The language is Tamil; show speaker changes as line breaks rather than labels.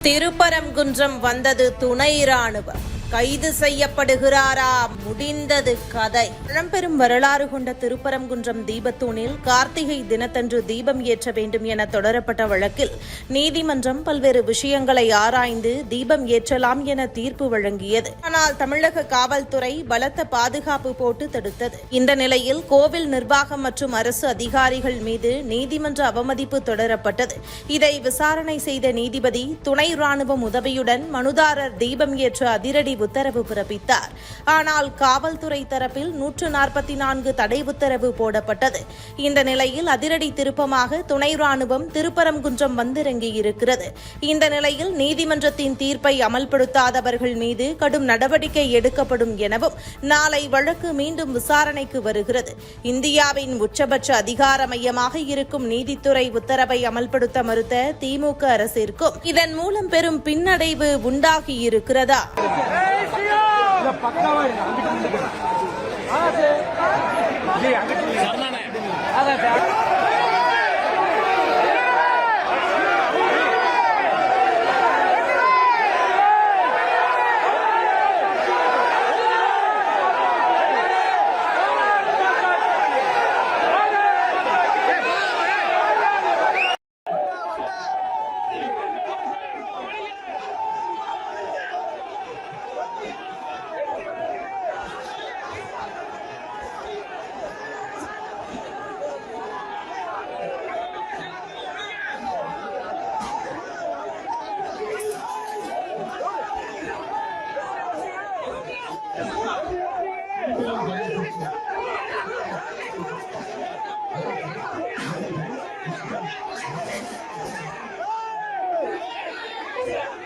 திருப்பரங்குன்றம் வந்தது துணை ராணுவம் கைது செய்யப்படுகிறாரா? முடிந்தது கதை. பழம்பெரும் வரலாறு கொண்ட திருப்பரங்குன்றம் தீபத்தூணில் கார்த்திகை தினத்தன்று தீபம் ஏற்ற வேண்டும் என தொடரப்பட்ட வழக்கில் நீதிமன்றம் பல்வேறு விஷயங்களை ஆராய்ந்து தீபம் ஏற்றலாம் என தீர்ப்பு வழங்கியது. ஆனால் தமிழக காவல்துறை பலத்த பாதுகாப்பு போட்டு தடுத்தது. இந்த நிலையில் கோவில் நிர்வாகம் மற்றும் அரசு அதிகாரிகள் மீது நீதிமன்ற அவமதிப்பு தொடரப்பட்டது. இதை விசாரணை செய்த நீதிபதி துணை ராணுவம் உதவியுடன் மனுதாரர் தீபம் ஏற்ற அதிரடி உத்தரவு பிறப்பித்தார். ஆனால் காவல்துறை தரப்பில் நூற்று நாற்பத்தி நான்கு தடை உத்தரவு போடப்பட்டது. இந்த நிலையில் அதிரடி திருப்பமாக துணை ராணுவம் திருப்பரங்குன்றம் வந்திறங்கியிருக்கிறது. இந்த நிலையில் நீதிமன்றத்தின் தீர்ப்பை அமல்படுத்தாதவர்கள் மீது கடும் நடவடிக்கை எடுக்கப்படும் எனவும் நாளை வழக்கு மீண்டும் விசாரணைக்கு வருகிறது. இந்தியாவின் உச்சபட்ச அதிகார மையமாக இருக்கும் நீதித்துறை உத்தரவை அமல்படுத்த மறுத்த திமுக அரசிற்கும் இதன் மூலம் பெரும் பின்னடைவு உண்டாகியிருக்கிறதா?
இல்ல பக்காவா இருக்கு. அங்கிட்டு அங்கிட்டு நில்லு. ஆகாசு, Yeah.